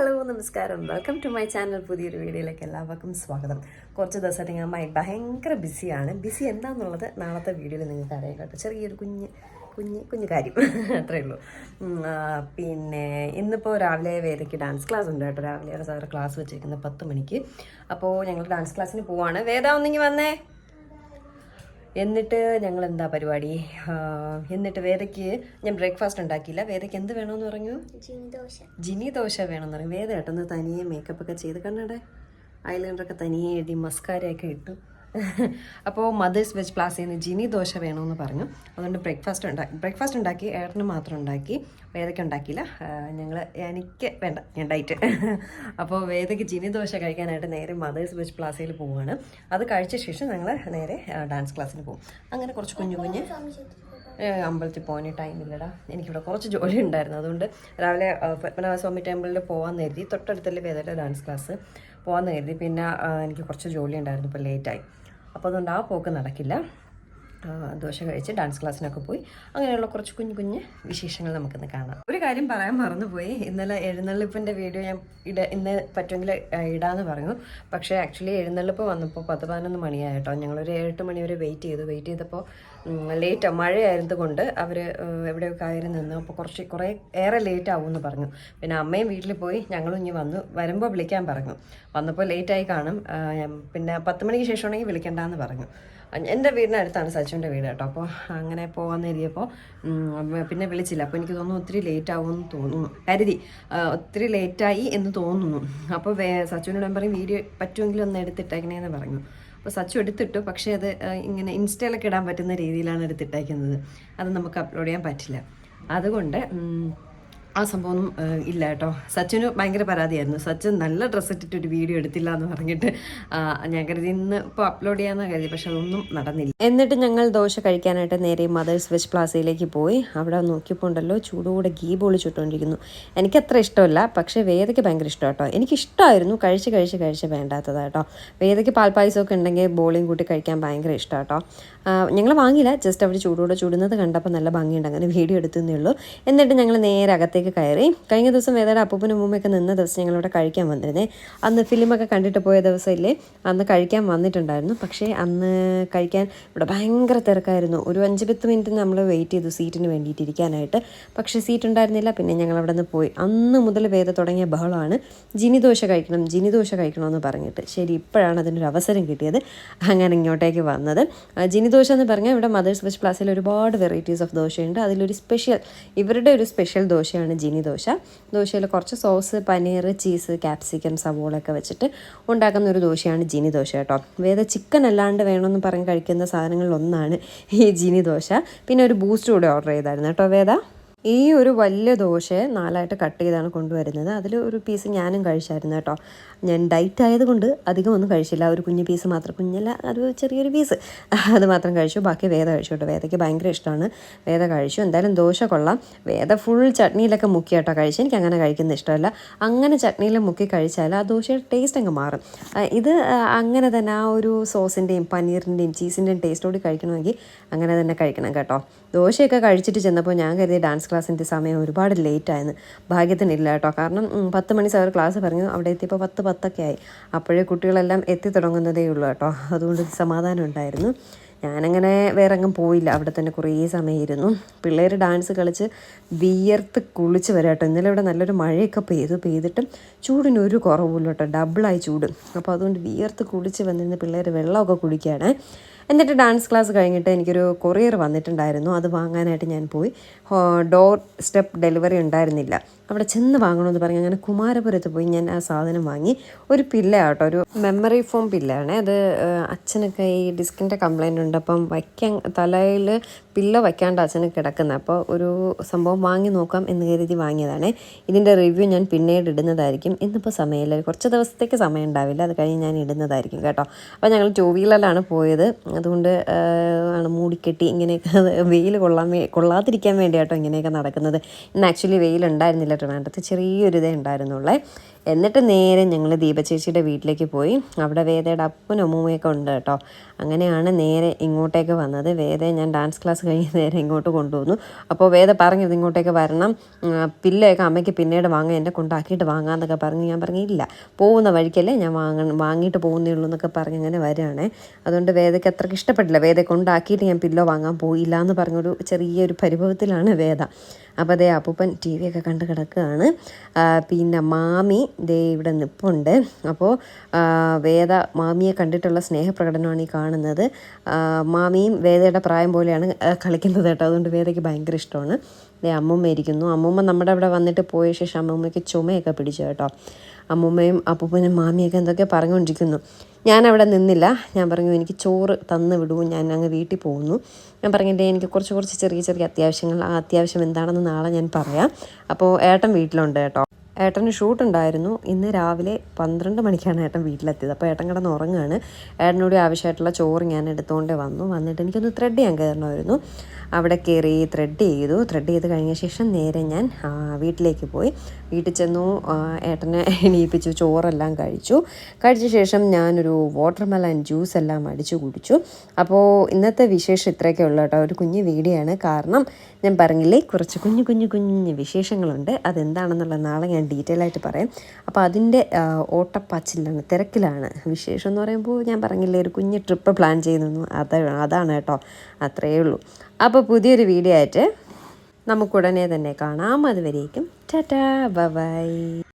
Hello നമസ്കാരം. Welcome to my channel പുതിയൊരു വീഡിയോയിലേക്ക് എല്ലാവർക്കും സ്വാഗതം. കുറച്ച് ദിവസമായിട്ട് ഞാൻ മൈ ഭയങ്കര ബിസിയാണ്. ബിസി എന്താണെന്നുള്ളത് നാളത്തെ വീഡിയോയിൽ നിങ്ങൾക്ക് അറിയാം കേട്ടോ. ചെറിയൊരു കുഞ്ഞ് കുഞ്ഞ് കുഞ്ഞു കാര്യം. അത്രയേ ഉള്ളൂ. പിന്നെ ഇന്നിപ്പോൾ രാവിലെ വേദയ്ക്ക് ഡാൻസ് ക്ലാസ് ഉണ്ട് കേട്ടോ. രാവിലെ സാറ് ക്ലാസ് വെച്ചിരിക്കുന്നത് പത്ത് മണിക്ക്. അപ്പോൾ ഞങ്ങൾ ഡാൻസ് ക്ലാസ്സിന് പോവാണ്. വേദ ഒന്നെങ്കിൽ വന്നേ. എന്നിട്ട് ഞങ്ങൾ എന്താ പരിപാടി എന്നിട്ട് വേദയ്ക്ക് ഞാൻ ബ്രേക്ക്ഫാസ്റ്റ് ഉണ്ടാക്കിയില്ല. വേദയ്ക്ക് എന്ത് വേണമെന്ന് പറഞ്ഞു? ജിനി ദോശ. വേണമെന്ന് പറഞ്ഞു. വേദ ഏട്ടന്ന് തനിയെ മേക്കപ്പ് ഒക്കെ ചെയ്ത് ഐലൈനർ ഐലൈനറൊക്കെ തനിയെ എഴുതി മസ്കാരയൊക്കെ ഇട്ടു. അപ്പോൾ മദേഴ്സ് വെജ് പ്ലാസിൽ നിന്ന് ജിനി ദോശ വേണമെന്ന് പറഞ്ഞു. അതുകൊണ്ട് ബ്രേക്ക്ഫാസ്റ്റ് ഉണ്ടാക്കി ബ്രേക്ക്ഫാസ്റ്റ് ഉണ്ടാക്കി ഏട്ടന് മാത്രം ഉണ്ടാക്കി വേദയ്ക്ക് ഉണ്ടാക്കിയില്ല. ഞങ്ങൾ എനിക്ക് വേണ്ട ഞാൻ ഡയറ്റ് അപ്പോൾ വേദയ്ക്ക് ജിനി ദോശ കഴിക്കാനായിട്ട് നേരെ മദേഴ്സ് വെജ് പ്ലാസയിൽ പോവുകയാണ് അത് കഴിച്ച ശേഷം ഞങ്ങൾ നേരെ ഡാൻസ് ക്ലാസ്സിന് പോകും. അങ്ങനെ കുറച്ച് കുഞ്ഞു കുഞ്ഞ് അമ്പലത്തിൽ പോകാൻ ടൈമില്ലടാ എനിക്കിവിടെ കുറച്ച് ജോലി ഉണ്ടായിരുന്നു. അതുകൊണ്ട് രാവിലെ പത്മനാഭസ്വാമി ടെമ്പിളിൽ പോകാൻ കരുതി. തൊട്ടടുത്തല്ലേ വേദയുടെ ഡാൻസ് ക്ലാസ് പോകാൻ കരുതി. പിന്നെ എനിക്ക് കുറച്ച് ജോലി ഉണ്ടായിരുന്നു. ഇപ്പോൾ ലേറ്റായി അപ്പോൾ അതുകൊണ്ട് ആ പോക്ക് നടക്കില്ല. ദോശ കഴിച്ച് ഡാൻസ് ക്ലാസ്സിനൊക്കെ പോയി. അങ്ങനെയുള്ള കുറച്ച് കുഞ്ഞു കുഞ്ഞ് വിശേഷങ്ങൾ നമുക്കിന്ന് കാണാം. ഒരു കാര്യം പറയാൻ മറന്നുപോയി. ഇന്നലെ എഴുന്നള്ളിപ്പിന്റെ വീഡിയോ ഞാൻ ഇട ഇന്ന് പറ്റുമെങ്കിൽ ഇടാന്ന് പറഞ്ഞു. പക്ഷേ ആക്ച്വലി എഴുന്നള്ളിപ്പ് വന്നപ്പോൾ പത്ത് പതിനൊന്ന് മണിയായിട്ടോ ഞങ്ങളൊരു ഏഴെട്ട് മണി വരെ വെയിറ്റ് ചെയ്തു. വെയിറ്റ് ചെയ്തപ്പോൾ ലേറ്റ് മഴയായിരുന്നത് കൊണ്ട് അവർ എവിടെയൊക്കെ കയറി നിന്ന് അപ്പോൾ കുറച്ച് കുറേ ഏറെ ലേറ്റ് ആവുമെന്ന് പറഞ്ഞു. പിന്നെ അമ്മയും വീട്ടിൽ പോയി. ഞങ്ങളും ഇനി വന്നു. വരുമ്പോൾ വിളിക്കാൻ പറഞ്ഞു. വന്നപ്പോൾ ലേറ്റായി കാണും. പിന്നെ പത്ത് മണിക്ക് ശേഷമാണെങ്കിൽ വിളിക്കണ്ടെന്ന് പറഞ്ഞു. എന്റെ വീടിനടുത്താണ് സച്ചുവിന്റെ വീട് കേട്ടോ. അപ്പോൾ അങ്ങനെ പോകാമെന്ന് നേരിയപ്പോൾ പിന്നെ വിളിച്ചില്ല. അപ്പോൾ എനിക്ക് തോന്നുന്നു ഒത്തിരി ലേറ്റ് ആവുമെന്ന് തോന്നുന്നു. കരുതി. ഒത്തിരി ലേറ്റായി എന്ന് തോന്നുന്നു. അപ്പോൾ വേ സച്ചുവിനോട് പറയും വീഡിയോ പറ്റുമെങ്കിൽ ഒന്ന് എടുത്തിട്ടേക്കണേന്ന് പറഞ്ഞു. അപ്പോൾ സച്ചു എടുത്തിട്ടു. പക്ഷേ അത് ഇങ്ങനെ ഇൻസ്റ്റയിലൊക്കെ ഇടാൻ പറ്റുന്ന രീതിയിലാണ് എടുത്തിട്ടേക്കുന്നത്. അത് നമുക്ക് അപ്ലോഡ് ചെയ്യാൻ പറ്റില്ല. അതുകൊണ്ട് ആ ആ, ഇല്ല കേട്ടോ. സച്ചിന് ഭയങ്കര പരാതിയായിരുന്നു. സച്ചിൻ നല്ല ഡ്രസ്സ് ഇട്ടിട്ട് ഒരു വീഡിയോ എടുത്തില്ല എന്ന് പറഞ്ഞിട്ട് ഞാൻ കരുതി ഇന്ന് ഇപ്പോൾ അപ്ലോഡ് ചെയ്യാമെന്ന് കരുതി പക്ഷെ അതൊന്നും നടന്നില്ല. എന്നിട്ട് ഞങ്ങൾ ദോശ കഴിക്കാനായിട്ട് നേരെ മദേഴ്സ് വെജ് പ്ലാസയിലേക്ക് പോയി. അവിടെ നോക്കിയപ്പോൾ ഉണ്ടല്ലോ ചൂടോടെ ഗീ ബോളി ചുട്ടുകൊണ്ടിരിക്കുന്നു എനിക്കത്ര ഇഷ്ടമല്ല പക്ഷേ വേദയ്ക്ക് ഭയങ്കര ഇഷ്ടം കേട്ടോ. എനിക്കിഷ്ടമായിരുന്നു കഴിച്ച് കഴിച്ച് കഴിച്ച് വേണ്ടാത്തതാട്ടോ വേദയ്ക്ക് പാൽപ്പായസമൊക്കെ ഉണ്ടെങ്കിൽ ബോളിയും കൂട്ടി കഴിക്കാൻ ഭയങ്കര ഇഷ്ടം കേട്ടോ. ഞങ്ങൾ വാങ്ങിയില്ല. ജസ്റ്റ് അവർ ചൂടോടെ ചൂടുന്നത് കണ്ടപ്പോൾ നല്ല ഭംഗിയുണ്ട്. അങ്ങനെ വീഡിയോ എടുത്തേ ഉള്ളൂ. എന്നിട്ട് ഞങ്ങൾ നേരെ അകത്തേക്ക് കയറി. കഴിഞ്ഞ ദിവസം വേദയുടെ അപ്പൂപ്പനും ഉമ്മയൊക്കെ നിന്ന ദിവസം ഞങ്ങളിവിടെ കഴിക്കാൻ വന്നിരുന്നേ. അന്ന് ഫിലിമൊക്കെ കണ്ടിട്ട് പോയ ദിവസമില്ലേ? അന്ന് കഴിക്കാൻ വന്നിട്ടുണ്ടായിരുന്നു. പക്ഷേ അന്ന് കഴിക്കാൻ ഇവിടെ ഭയങ്കര തിരക്കായിരുന്നു. ഒരു അഞ്ച് പത്ത് മിനിറ്റ് നമ്മൾ വെയിറ്റ് ചെയ്തു സീറ്റിന് വേണ്ടിയിട്ട് ഇരിക്കാനായിട്ട് പക്ഷേ സീറ്റ് ഉണ്ടായിരുന്നില്ല. പിന്നെ ഞങ്ങൾ അവിടെ നിന്ന് പോയി. അന്ന് മുതൽ വേദ തുടങ്ങിയ ബഹളമാണ്. ജിനിദോശ കഴിക്കണം ജിനിദോശ കഴിക്കണമെന്ന് പറഞ്ഞിട്ട്. ശരി ഇപ്പോഴാണ് അതിനൊരു അവസരം കിട്ടിയത്. അങ്ങനെ ഇങ്ങോട്ടേക്ക് വന്നത്. ജിനി ദോശ എന്ന് പറഞ്ഞാൽ ഇവിടെ മദേഴ്സ് വെജ് പ്ലാസിൽ ഒരുപാട് വെറൈറ്റീസ് ഓഫ് ദോശയുണ്ട്. അതിലൊരു സ്പെഷ്യൽ ഇവരുടെ ഒരു സ്പെഷ്യൽ ദോശയാണ് ജിനി ദോശ. ദോശയിൽ കുറച്ച് സോസ് പനീർ ചീസ് ക്യാപ്സിക്കം സവോളൊക്കെ വെച്ചിട്ട് ഉണ്ടാക്കുന്ന ഒരു ദോശയാണ് ജിനി ദോശ കേട്ടോ. വേറെ ചിക്കൻ അല്ലാണ്ട് വേണമെന്ന് പറഞ്ഞ് കഴിക്കുന്ന സാധനങ്ങളിലൊന്നാണ് ഈ ജിനി ദോശ. പിന്നെ ഒരു ബൂസ്റ്റ് കൂടെ ഓർഡർ ചെയ്തായിരുന്നു കേട്ടോ. വേദ ഈ ഒരു വലിയ ദോശ നാലായിട്ട് കട്ട് ചെയ്താണ് കൊണ്ടുവരുന്നത്. അതിൽ ഒരു പീസ് ഞാനും കഴിച്ചായിരുന്നു കേട്ടോ. ഞാൻ ഡയറ്റ് ആയതുകൊണ്ട് അധികം ഒന്നും കഴിച്ചില്ല. ഒരു കുഞ്ഞു പീസ് മാത്രം കുഞ്ഞല്ല ഒരു ചെറിയൊരു പീസ് അത് മാത്രം കഴിച്ചു. ബാക്കി വേദ കഴിച്ചു കേട്ടോ. വേദയ്ക്ക് ഭയങ്കര ഇഷ്ടമാണ്. വേദ കഴിച്ചു. എന്തായാലും ദോശ കൊള്ളാം. വേദ ഫുൾ ചട്നിയിലൊക്കെ മുക്കി കേട്ടോ കഴിച്ചു എനിക്ക് അങ്ങനെ കഴിക്കുന്ന ഇഷ്ടമല്ല. അങ്ങനെ ചട്നിയിൽ മുക്കി കഴിച്ചാൽ ആ ദോശയുടെ ടേസ്റ്റ് അങ്ങ് മാറും. ഇത് അങ്ങനെ തന്നെ ആ ഒരു സോസിന്റെയും പനീറിന്റെയും ചീസിന്റെയും ടേസ്റ്റോട് കഴിക്കണമെങ്കിൽ അങ്ങനെ തന്നെ കഴിക്കണം കേട്ടോ. ദോശയൊക്കെ കഴിച്ചിട്ട് ചെന്നപ്പോൾ ഞാൻ കരുതി ഡാൻസ് ക്ലാസ്സിന്റെ സമയം ഒരുപാട് ലേറ്റായിരുന്നു ഭാഗ്യത്തിനില്ല കേട്ടോ. കാരണം പത്ത് മണി സാർ ക്ലാസ് പറഞ്ഞു അവിടെ എത്തിയപ്പോൾ പത്ത് പത്തൊക്കെ ആയി. അപ്പോഴേ കുട്ടികളെല്ലാം എത്തി തുടങ്ങുന്നതേ ഉള്ളൂ കേട്ടോ. അതുകൊണ്ട് സമാധാനം ഉണ്ടായിരുന്നു. ഞാനങ്ങനെ വേറെ എങ്ങും പോയില്ല. അവിടെ തന്നെ കുറേ സമയം ഇരുന്നു പിള്ളേർ ഡാൻസ് കളിച്ച് വിയർത്ത് കുളിച്ച് വരാം കേട്ടോ. ഇന്നലെ ഇവിടെ നല്ലൊരു മഴയൊക്കെ പെയ്തു. പെയ്തിട്ടും ചൂടിന് ഒരു കുറവില്ല കേട്ടോ. ഡബിളായി ചൂട്. അപ്പോൾ അതുകൊണ്ട് വിയർത്ത് കുളിച്ച് വന്നിരുന്ന് പിള്ളേർ വെള്ളമൊക്കെ കുടിക്കുകയാണ്. എന്നിട്ട് ഡാൻസ് ക്ലാസ് കഴിഞ്ഞിട്ട് എനിക്കൊരു കൊറിയർ വന്നിട്ടുണ്ടായിരുന്നു. അത് വാങ്ങാനായിട്ട് ഞാൻ പോയി. ഡോർ സ്റ്റെപ്പ് ഡെലിവറി ഉണ്ടായിരുന്നില്ല. അവിടെ ചെന്ന് വാങ്ങണമെന്ന് പറഞ്ഞ് അങ്ങനെ കുമാരപുരത്ത് പോയി ഞാൻ ആ സാധനം വാങ്ങി. ഒരു പില്ല കേട്ടോ ഒരു മെമ്മറി ഫോം പില്ലാണ്. അത് അച്ഛനൊക്കെ ഈ ഡിസ്കിന്റെ കംപ്ലൈന്റ് ഉണ്ട്. അപ്പം വയ്ക്കാൻ തലയിൽ പില്ല വയ്ക്കാണ്ട് അച്ഛന് കിടക്കുന്നത് അപ്പോൾ ഒരു സംഭവം വാങ്ങി നോക്കാം എന്ന് കരുതി വാങ്ങിയതാണ്. ഇതിന്റെ റിവ്യൂ ഞാൻ പിന്നീട് ഇടുന്നതായിരിക്കും. ഇന്നിപ്പോൾ സമയമില്ല. കുറച്ച് ദിവസത്തേക്ക് സമയം ഉണ്ടാവില്ല അത് കഴിഞ്ഞ് ഞാൻ ഇടുന്നതായിരിക്കും കേട്ടോ. അപ്പോൾ ഞങ്ങൾ ടൂ വീലറിലാണ് പോയത്. അതുകൊണ്ട് ആണ് മൂടിക്കെട്ടി ഇങ്ങനെയൊക്കെ വെയിൽ കൊള്ളാൻ കൊള്ളാതിരിക്കാൻ വേണ്ടി കേട്ടോ ഇങ്ങനെയൊക്കെ നടക്കുന്നത്. ഇന്ന് ആക്ച്വലി വെയിൽ ഉണ്ടായിരുന്നില്ല ട്രിവാൻഡ്രത്ത് ചെറിയൊരു ഇതേ ഉണ്ടായിരുന്നുള്ളേ. എന്നിട്ട് നേരെ ഞങ്ങൾ ദീപചേച്ചിയുടെ വീട്ടിലേക്ക് പോയി. അവിടെ വേദയുടെ അപ്പനും അമ്മൂമ്മയൊക്കെ ഉണ്ട് കേട്ടോ. അങ്ങനെയാണ് നേരെ ഇങ്ങോട്ടേക്ക് വന്നത്. വേദയെ ഞാൻ ഡാൻസ് ക്ലാസ് കഴിഞ്ഞ് നേരെ ഇങ്ങോട്ട് കൊണ്ടുവന്നു. അപ്പോൾ വേദ പറഞ്ഞത് ഇങ്ങോട്ടേക്ക് വരണം. പില്ലയൊക്കെ അമ്മയ്ക്ക് പിന്നീട് വാങ്ങാൻ എന്നെ കൊണ്ടാക്കിയിട്ട് വാങ്ങാമെന്നൊക്കെ പറഞ്ഞ് ഞാൻ പറഞ്ഞു ഇല്ല പോകുന്ന വഴിക്കല്ലേ ഞാൻ വാങ്ങ വാങ്ങിയിട്ട് പോകുന്നേ ഉള്ളൂ എന്നൊക്കെ പറഞ്ഞ് അങ്ങനെ വരികയാണേ. അതുകൊണ്ട് വേദയ്ക്ക് അത്രയ്ക്ക് ഇഷ്ടപ്പെട്ടില്ല. വേദയെ കൊണ്ടാക്കിയിട്ട് ഞാൻ പില്ലോ വാങ്ങാൻ പോയില്ല എന്ന് പറഞ്ഞൊരു ചെറിയൊരു പരിഭവത്തിലാണ് വേദ. അപ്പോൾ അതേ അപ്പൂപ്പൻ ടി വി ഒക്കെ കണ്ട് കിടക്കുകയാണ്. പിന്നെ മാമി ദേ ഇവിടെ നിപ്പുണ്ട്. അപ്പോൾ വേദ മാമിയെ കണ്ടിട്ടുള്ള സ്നേഹപ്രകടനമാണ് ഈ കാണുന്നത്. മാമിയും വേദയുടെ പ്രായം പോലെയാണ് കളിക്കുന്നത് കേട്ടോ. അതുകൊണ്ട് വേദയ്ക്ക് ഭയങ്കര ഇഷ്ടമാണ്. ദേ അമ്മൂമ്മ ഇരിക്കുന്നു. അമ്മൂമ്മ നമ്മുടെ അവിടെ വന്നിട്ട് പോയ ശേഷം അമ്മൂമ്മയ്ക്ക് ചുമയൊക്കെ പിടിച്ചു കേട്ടോ. അമ്മൂമ്മയും അപ്പൂപ്പനും മാമിയൊക്കെ എന്തൊക്കെ പറഞ്ഞുകൊണ്ടിരിക്കുന്നു. ഞാൻ അവിടെ നിന്നില്ല. ഞാൻ പറഞ്ഞു എനിക്ക് ചോറ് തന്നു വിടൂ. ഞാൻ അങ്ങ് വീട്ടിൽ പോകുന്നു. ഞാൻ പറഞ്ഞില്ലേ എനിക്ക് കുറച്ച് കുറച്ച് ചെറിയ ചെറിയ അത്യാവശ്യങ്ങൾ ആ അത്യാവശ്യം എന്താണെന്ന് നാളെ ഞാൻ പറയാം. അപ്പോൾ ഏട്ടൻ വീട്ടിലുണ്ട് കേട്ടോ. ഏട്ടന് ഷൂട്ട് ഉണ്ടായിരുന്നു. ഇന്ന് രാവിലെ പന്ത്രണ്ട് മണിക്കാണ് ഏട്ടൻ വീട്ടിലെത്തിയത്. അപ്പോൾ ഏട്ടൻ കിടന്ന് ഉറങ്ങുകയാണ്. ഏട്ടനോട് ആവശ്യമായിട്ടുള്ള ചോറ് ഞാൻ എടുത്തുകൊണ്ട് വന്നു. വന്നിട്ട് എനിക്കൊന്ന് ത്രെഡ് ചെയ്യാൻ കയറണമായിരുന്നു. അവിടെ കയറി ത്രെഡ് ചെയ്തു. ത്രെഡ് ചെയ്ത് കഴിഞ്ഞ ശേഷം നേരെ ഞാൻ വീട്ടിലേക്ക് പോയി. വീട്ടിൽ ചെന്നു ഏട്ടനെ എണീപ്പിച്ചു ചോറെല്ലാം കഴിച്ചു. കഴിച്ച ശേഷം ഞാനൊരു വാട്ടർ വാട്ടർമെലൻ ജ്യൂസ് എല്ലാം അടിച്ചു കുടിച്ചു. അപ്പോൾ ഇന്നത്തെ വിശേഷം ഇത്രയൊക്കെ ഉള്ളൂ കേട്ടോ. ഒരു കുഞ്ഞു വീഡിയോ ആണ് കാരണം ഞാൻ പറഞ്ഞില്ലേ കുറച്ച് കുഞ്ഞു കുഞ്ഞു കുഞ്ഞു വിശേഷങ്ങളുണ്ട്. അതെന്താണെന്നുള്ള നാളെ ഞാൻ ഡീറ്റെയിൽ ആയിട്ട് പറയാം. അപ്പോൾ അതിന്റെ ഓട്ടപ്പാച്ചിലാണ് തിരക്കിലാണ് വിശേഷം എന്ന് പറയുമ്പോൾ ഞാൻ പറഞ്ഞില്ലേ ഒരു കുഞ്ഞ് ട്രിപ്പ് പ്ലാൻ ചെയ്യുന്നു. അത് അതാണ് കേട്ടോ. അത്രയേ ഉള്ളൂ. അപ്പോൾ പുതിയൊരു വീഡിയോ ആയിട്ട് നമുക്കുടനെ തന്നെ കാണാം. അതുവരേക്കും ടാറ്റാ ബൈ.